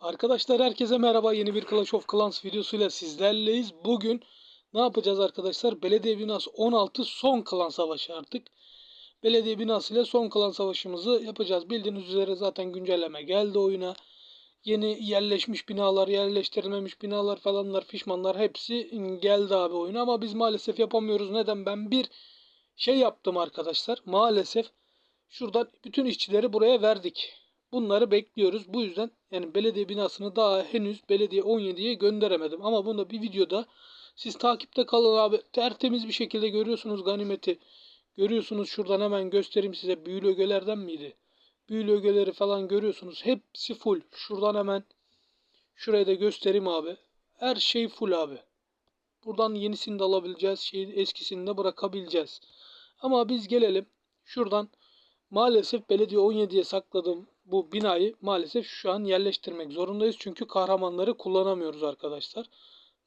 Arkadaşlar herkese merhaba. Yeni bir Clash of Clans videosuyla sizlerleyiz. Bugün ne yapacağız arkadaşlar? Belediye binası 16 son klan savaşı artık. Belediye binası ile son klan savaşımızı yapacağız. Bildiğiniz üzere zaten güncelleme geldi oyuna. Yeni yerleşmiş binalar, yerleştirilmemiş binalar falanlar, fişmanlar hepsi geldi abi oyuna. Ama biz maalesef yapamıyoruz. Neden? Ben bir şey yaptım arkadaşlar. Maalesef şuradan bütün işçileri buraya verdik. Bunları bekliyoruz. Bu yüzden yani belediye binasını daha henüz belediye 17'ye gönderemedim. Ama bunu bir videoda siz takipte kalın abi. Tertemiz bir şekilde görüyorsunuz ganimeti. Görüyorsunuz şuradan hemen göstereyim size. Büyülü ögelerden miydi? Büyülü ögeleri falan görüyorsunuz. Hepsi full. Şuradan hemen şuraya da göstereyim abi. Her şey full abi. Buradan yenisini de alabileceğiz. Şeyin eskisini de bırakabileceğiz. Ama biz gelelim. Şuradan maalesef belediye 17'ye sakladığım bu binayı maalesef şu an yerleştirmek zorundayız. Çünkü kahramanları kullanamıyoruz arkadaşlar.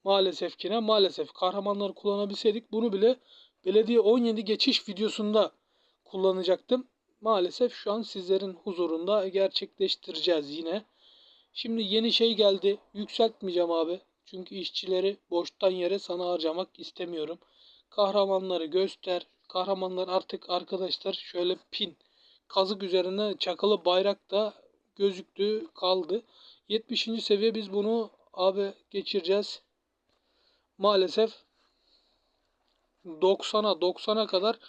Maalesef ki ne? Maalesef kahramanları kullanabilseydik bunu bile belediye 17 geçiş videosunda kullanacaktım. Maalesef şu an sizlerin huzurunda gerçekleştireceğiz yine. Şimdi yeni şey geldi. Yükseltmeyeceğim abi. Çünkü işçileri boştan yere sana harcamak istemiyorum. Kahramanları göster. Kahramanlar artık arkadaşlar şöyle pin kazık üzerine çakalı bayrak da gözüktü kaldı. 70. seviye biz bunu abi geçireceğiz. Maalesef 90'a 90'a kadar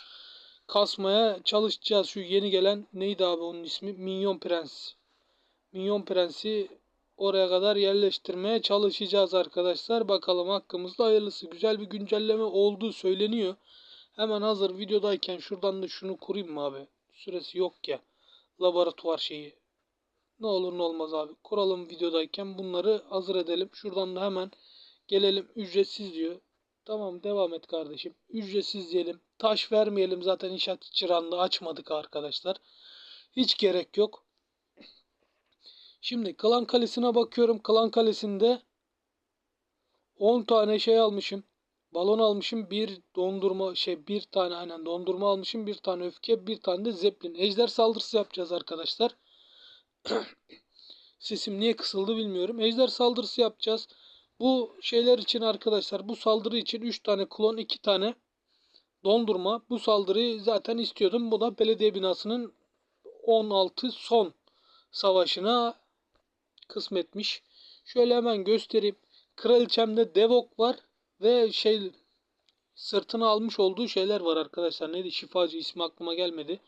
kasmaya çalışacağız. Şu yeni gelen neydi abi onun ismi? Minyon Prens. Minyon Prens'i oraya kadar yerleştirmeye çalışacağız arkadaşlar. Bakalım hakkımızda hayırlısı. Güzel bir güncelleme olduğu söyleniyor. Hemen hazır videodayken şuradan da şunu kurayım mı abi? Süresi yok ya. Laboratuvar şeyi. Ne olur ne olmaz abi. Kuralım videodayken bunları hazır edelim. Şuradan da hemen gelelim. Ücretsiz diyor. Tamam devam et kardeşim. Ücretsiz diyelim. Taş vermeyelim zaten inşaat çırağında açmadık arkadaşlar. Hiç gerek yok. Şimdi Klan Kalesi'ne bakıyorum. Klan Kalesi'nde 10 tane şey almışım. Balon almışım. Bir dondurma şey bir tane aynen dondurma almışım. Bir tane öfke. Bir tane de zeplin. Ejder saldırısı yapacağız arkadaşlar. Sesim niye kısıldı bilmiyorum. Ejder saldırısı yapacağız. Bu şeyler için arkadaşlar bu saldırı için 3 tane klon 2 tane dondurma. Bu saldırıyı zaten istiyordum. Bu da belediye binasının 16 son savaşına kısmetmiş. Şöyle hemen göstereyim. Kraliçemde Devok var ve şey sırtına almış olduğu şeyler var arkadaşlar. Neydi? Şifacı ismi aklıma gelmedi.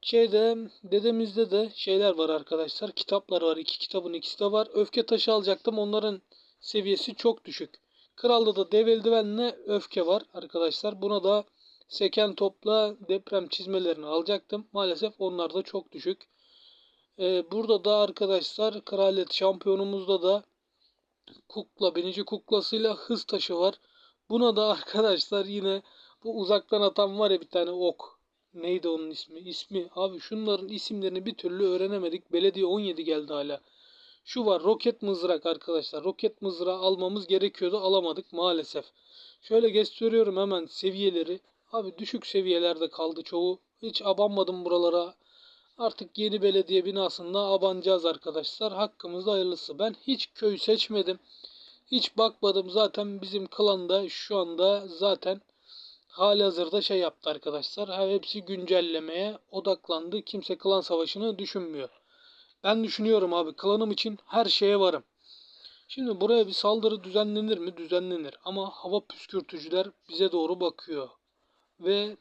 Şeyde dedemizde de şeyler var arkadaşlar. Kitaplar var. İki kitabın ikisi de var. Öfke taşı alacaktım. Onların seviyesi çok düşük. Kralda da dev eldivenle öfke var arkadaşlar. Buna da seken topla deprem çizmelerini alacaktım. Maalesef onlar da çok düşük. Ee, burada da arkadaşlar kraliyet şampiyonumuzda da kukla, binici kuklasıyla hız taşı var. Buna da arkadaşlar yine bu uzaktan atan var ya bir tane ok. Neydi onun ismi? İsmi. Abi şunların isimlerini bir türlü öğrenemedik. Belediye 17 geldi hala. Şu var roket mızrak arkadaşlar. Roket mızrağı almamız gerekiyordu. Alamadık maalesef. Şöyle gösteriyorum hemen seviyeleri. Abi düşük seviyelerde kaldı çoğu. Hiç abanmadım buralara. Artık yeni belediye binasında abanacağız arkadaşlar. Hakkımızda hayırlısı. Ben hiç köy seçmedim. Hiç bakmadım. Zaten bizim klanda şu anda zaten hali hazırda şey yaptı arkadaşlar. Hepsi güncellemeye odaklandı. Kimse klan savaşını düşünmüyor. Ben düşünüyorum abi. Klanım için her şeye varım. Şimdi buraya bir saldırı düzenlenir mi? Düzenlenir. Ama hava püskürtücüler bize doğru bakıyor. Ve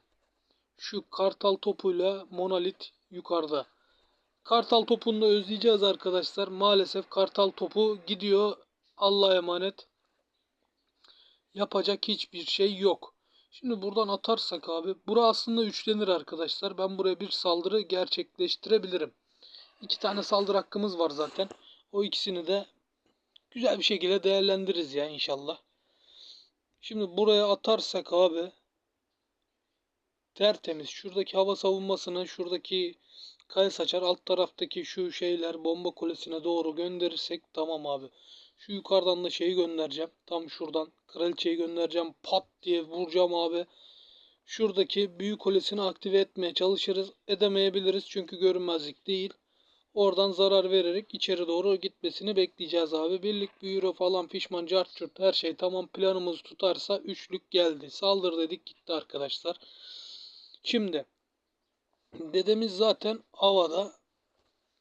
şu kartal topuyla monolit yukarıda. Kartal topunu da özleyeceğiz arkadaşlar. Maalesef kartal topu gidiyor. Allah'a emanet. Yapacak hiçbir şey yok. Şimdi buradan atarsak abi. Bura aslında üçlenir arkadaşlar. Ben buraya bir saldırı gerçekleştirebilirim. İki tane saldırı hakkımız var zaten. O ikisini de güzel bir şekilde değerlendiririz ya inşallah. Şimdi buraya atarsak abi tertemiz. Şuradaki hava savunmasını, şuradaki kaya saçar, alt taraftaki şu şeyler bomba kulesine doğru gönderirsek tamam abi. Şu yukarıdan da şeyi göndereceğim. Tam şuradan kraliçeyi göndereceğim. Pat diye vuracağım abi. Şuradaki büyük kulesini aktive etmeye çalışırız. Edemeyebiliriz çünkü görünmezlik değil. Oradan zarar vererek içeri doğru gitmesini bekleyeceğiz abi. Birlik büyüre falan fişman cart her şey tamam planımız tutarsa üçlük geldi. Saldır dedik gitti arkadaşlar. Şimdi dedemiz zaten havada.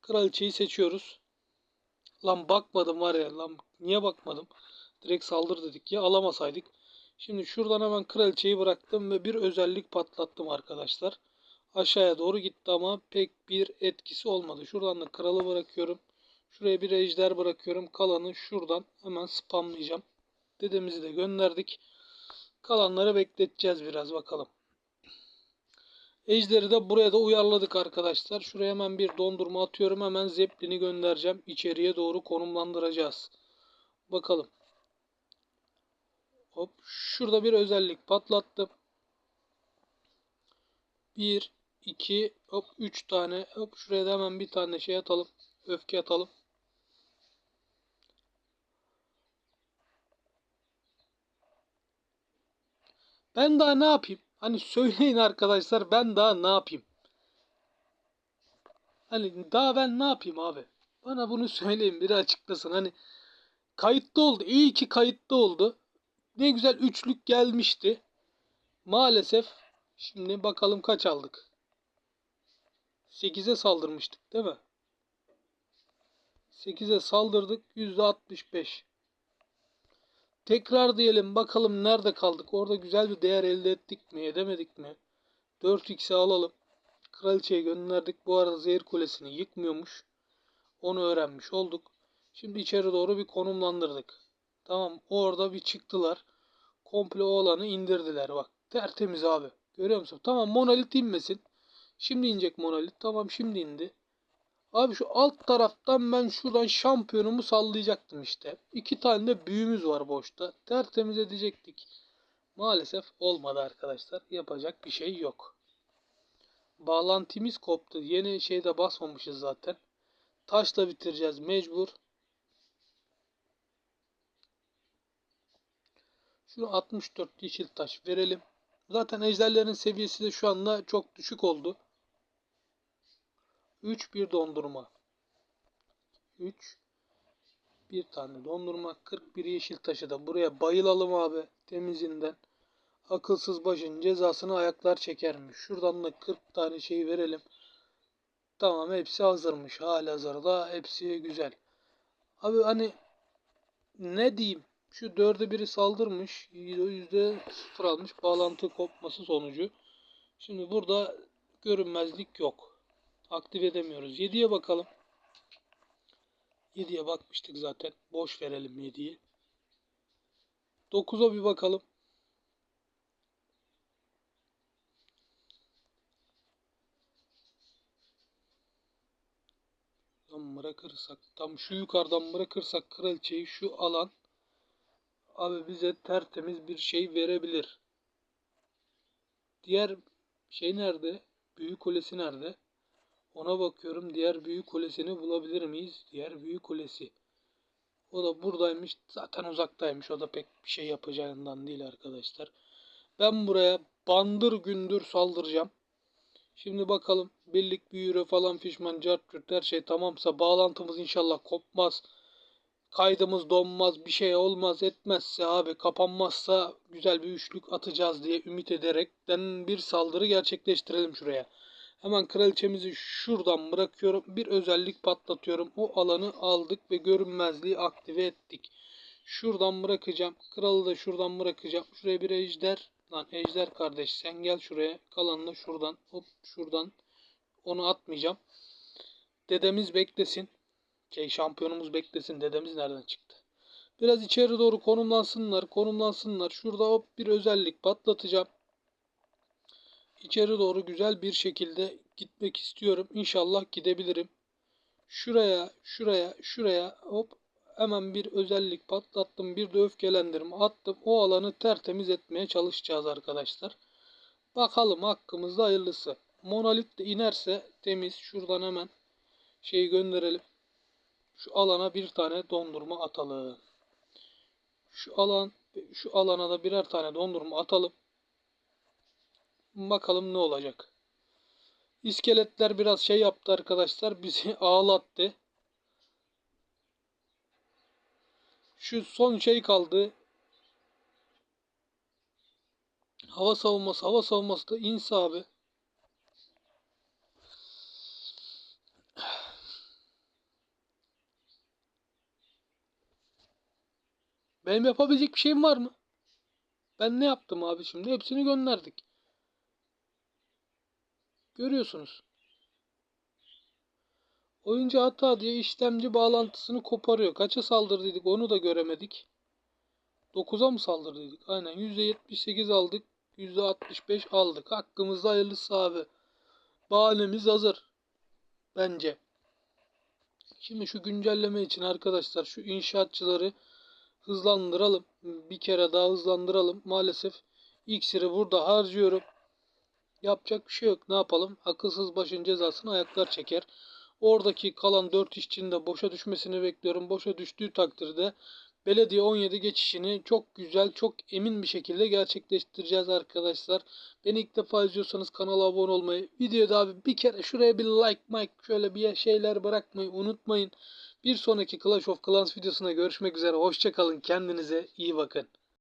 Kraliçeyi seçiyoruz. Lan bakmadım var ya lan niye bakmadım? Direkt saldır dedik ya alamasaydık. Şimdi şuradan hemen kraliçeyi bıraktım ve bir özellik patlattım arkadaşlar. Aşağıya doğru gitti ama pek bir etkisi olmadı. Şuradan da kralı bırakıyorum. Şuraya bir ejder bırakıyorum. Kalanı şuradan hemen spamlayacağım. Dedemizi de gönderdik. Kalanları bekleteceğiz biraz bakalım. Ejderi de buraya da uyarladık arkadaşlar. Şuraya hemen bir dondurma atıyorum. Hemen zeplini göndereceğim. İçeriye doğru konumlandıracağız. Bakalım. Hop. Şurada bir özellik patlattım. 1, 2, hop 3 tane. Hop şuraya da hemen bir tane şey atalım. Öfke atalım. Ben daha ne yapayım? Hani söyleyin arkadaşlar ben daha ne yapayım? Hani daha ben ne yapayım abi? Bana bunu söyleyin biri açıklasın. Hani kayıtlı oldu. İyi ki kayıtlı oldu. Ne güzel üçlük gelmişti. Maalesef şimdi bakalım kaç aldık. 8'e saldırmıştık değil mi? 8'e saldırdık. %65. Tekrar diyelim bakalım nerede kaldık. Orada güzel bir değer elde ettik mi edemedik mi? 4x'e alalım. Kraliçeyi gönderdik. Bu arada zehir kulesini yıkmıyormuş. Onu öğrenmiş olduk. Şimdi içeri doğru bir konumlandırdık. Tamam orada bir çıktılar. Komple o alanı indirdiler bak. Tertemiz abi. Görüyor musun? Tamam monolit inmesin. Şimdi inecek monolit. Tamam şimdi indi. Abi şu alt taraftan ben şuradan şampiyonumu sallayacaktım işte. İki tane de büyümüz var boşta. Tertemiz edecektik. Maalesef olmadı arkadaşlar. Yapacak bir şey yok. Bağlantımız koptu. Yeni şeyde basmamışız zaten. Taşla bitireceğiz mecbur. Şunu 64 yeşil taş verelim. Zaten ejderlerin seviyesi de şu anda çok düşük oldu. 3 bir dondurma. 3 bir tane dondurma. 41 yeşil taşı da buraya bayılalım abi temizinden. Akılsız başın cezasını ayaklar çekermiş. Şuradan da 40 tane şey verelim. Tamam hepsi hazırmış. Hala hazırda hepsi güzel. Abi hani ne diyeyim? Şu dörde biri saldırmış. Yüzde sıfır almış. Bağlantı kopması sonucu. Şimdi burada görünmezlik yok. Aktif edemiyoruz. 7'ye bakalım. 7'ye bakmıştık zaten. Boş verelim 7'yi. 9'a bir bakalım. Tam bırakırsak, tam şu yukarıdan bırakırsak kraliçeyi şu alan abi bize tertemiz bir şey verebilir. Diğer şey nerede? Büyük kulesi nerede? Ona bakıyorum diğer büyük kulesini bulabilir miyiz? Diğer büyük kulesi. O da buradaymış. Zaten uzaktaymış. O da pek bir şey yapacağından değil arkadaşlar. Ben buraya bandır gündür saldıracağım. Şimdi bakalım birlik büyüre falan fişman cart her şey tamamsa bağlantımız inşallah kopmaz. Kaydımız donmaz bir şey olmaz etmezse abi kapanmazsa güzel bir üçlük atacağız diye ümit ederekten bir saldırı gerçekleştirelim şuraya. Hemen kraliçemizi şuradan bırakıyorum. Bir özellik patlatıyorum. O alanı aldık ve görünmezliği aktive ettik. Şuradan bırakacağım. Kralı da şuradan bırakacağım. Şuraya bir ejder. Lan ejder kardeş sen gel şuraya. Kalanını da şuradan. Hop şuradan. Onu atmayacağım. Dedemiz beklesin. Şey şampiyonumuz beklesin. Dedemiz nereden çıktı? Biraz içeri doğru konumlansınlar. Konumlansınlar. Şurada hop bir özellik patlatacağım içeri doğru güzel bir şekilde gitmek istiyorum. İnşallah gidebilirim. Şuraya, şuraya, şuraya hop hemen bir özellik patlattım. Bir de öfkelendirme attım. O alanı tertemiz etmeye çalışacağız arkadaşlar. Bakalım hakkımızda hayırlısı. Monolit de inerse temiz. Şuradan hemen şeyi gönderelim. Şu alana bir tane dondurma atalım. Şu alan şu alana da birer tane dondurma atalım. Bakalım ne olacak. İskeletler biraz şey yaptı arkadaşlar. Bizi ağlattı. Şu son şey kaldı. Hava savunması. Hava savunması da insa abi. Benim yapabilecek bir şeyim var mı? Ben ne yaptım abi şimdi? Hepsini gönderdik. Görüyorsunuz. Oyuncu hata diye işlemci bağlantısını koparıyor. Kaça saldırdıydık onu da göremedik. 9'a mı saldırdıydık? Aynen %78 aldık. %65 aldık. Hakkımızda hayırlısı abi. Bahanemiz hazır. Bence. Şimdi şu güncelleme için arkadaşlar şu inşaatçıları hızlandıralım. Bir kere daha hızlandıralım. Maalesef iksiri burada harcıyorum. Yapacak bir şey yok. Ne yapalım? Akılsız başın cezasını ayaklar çeker. Oradaki kalan 4 işçinin de boşa düşmesini bekliyorum. Boşa düştüğü takdirde belediye 17 geçişini çok güzel, çok emin bir şekilde gerçekleştireceğiz arkadaşlar. Beni ilk defa izliyorsanız kanala abone olmayı, videoda abi bir kere şuraya bir like, like şöyle bir şeyler bırakmayı unutmayın. Bir sonraki Clash of Clans videosuna görüşmek üzere. Hoşçakalın. Kendinize iyi bakın.